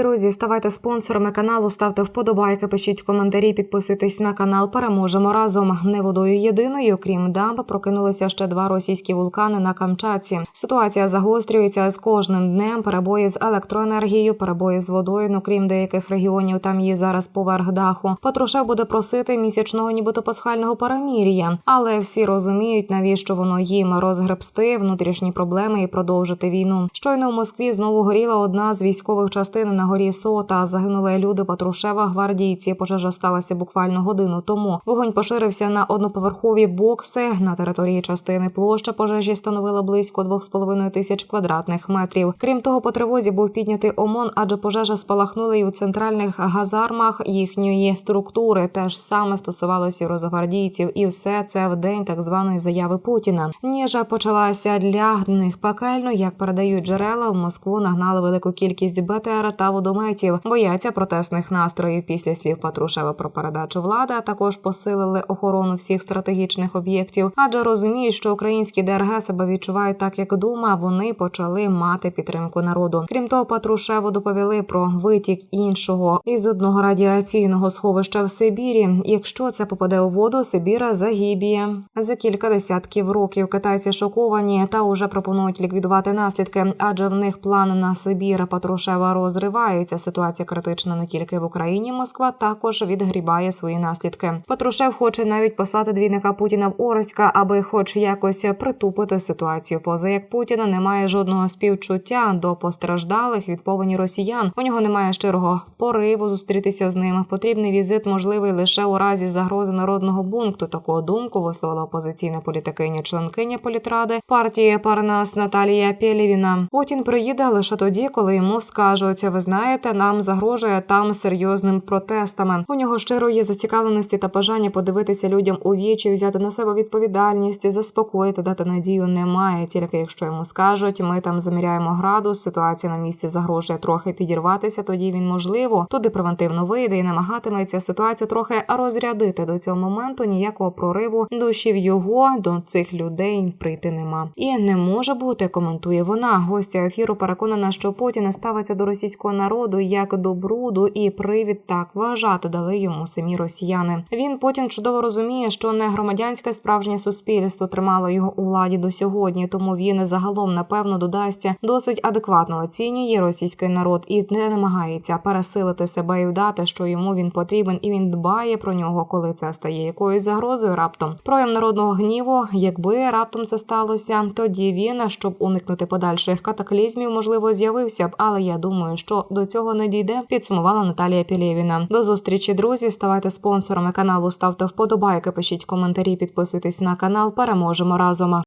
Друзі, ставайте спонсорами каналу, ставте вподобайки, пишіть коментарі, підписуйтесь на канал. Переможемо разом. Не водою єдиною, крім дамб, прокинулися ще два російські вулкани на Камчатці. Ситуація загострюється з кожним днем. Перебої з електроенергією, перебої з водою. Ну крім деяких регіонів, там є зараз поверх даху. Патрушев буде просити місячного, нібито пасхального перемір'я, але всі розуміють, навіщо воно їм розгребсти внутрішні проблеми і продовжити війну. Щойно в Москві знову горіла одна з військових частин на горі Сота. Загинули люди Патрушева, гвардійці. Пожежа сталася буквально годину тому. Вогонь поширився на одноповерхові бокси. На території частини площа пожежі становила близько 2,5 тисяч квадратних метрів. Крім того, по тривозі був піднятий ОМОН, адже пожежа спалахнула і у центральних газармах їхньої структури. Теж саме стосувалося розгвардійців, і все це в день так званої заяви Путіна. Ніжа почалася для них пекельно, як передають джерела. В Москву нагнали велику кількість БТР та водометів. Бояться протестних настроїв після слів Патрушева про передачу влади. а Також посилили охорону всіх стратегічних об'єктів, адже розуміють, що українські ДРГ себе відчувають так, як дума. Вони почали мати підтримку народу. Крім того, Патрушеву доповіли про витік іншого із одного радіаційного сховища в Сибірі. Якщо це попаде у воду, Сибіра загібіє. За кілька десятків років китайці шоковані та уже пропонують ліквідувати наслідки, адже в них план на Сибір Патрушева розривається. Ситуація критична не тільки в Україні. Москва також відгрібає свої наслідки. Патрушев хоче навіть послати двійника Путіна в Ороська, аби, хоч якось притупити ситуацію. Поза як Путіна немає жодного співчуття до постраждалих від повені росіян. У нього немає щирого пориву зустрітися з ними. Потрібний візит можливий лише у разі загрози народного бункту. Таку думку висловила опозиційна політикиня, членкиня політради партії Парнас Наталія Пєлєвіна. Путін приїде лише тоді, коли йому скажуть: ви знаєте, нам загрожує там серйозним протестами. У нього щиро є зацікавленості та бажання подивитися людям у вічі, взяти на себе відповідальність, заспокоїти, дати надію немає. Тільки якщо йому скажуть, ми там заміряємо градус, ситуація на місці загрожує трохи підірватися. Тоді він можливо туди превентивно вийде і намагатиметься ситуацію трохи розрядити. До цього моменту ніякого прориву душі в його до цих людей прийти нема. І не може бути, коментує вона. Гостя ефіру переконана, що Путін ставиться до російського народу як до бруду, і привід так вважати дали йому самі росіяни. Він Путін чудово розуміє, що не громадянське справжнє суспільство тримало його у владі до сьогодні, тому він загалом напевно додасться досить адекватно оцінює російський народ і не намагається пересилити себе і вдати, що йому він потрібен, і він дбає про нього, коли це стає якоюсь загрозою. Раптом прояв народного гніву, якби раптом це сталося, тоді він, щоб уникнути подальших катаклізмів, можливо, з'явився б. Але я думаю, що до цього не дійде. Підсумувала Наталія Пілєвіна. До зустрічі, друзі. Ставайте спонсорами каналу, ставте вподобайки, пишіть коментарі, підписуйтесь на канал. Переможемо разом.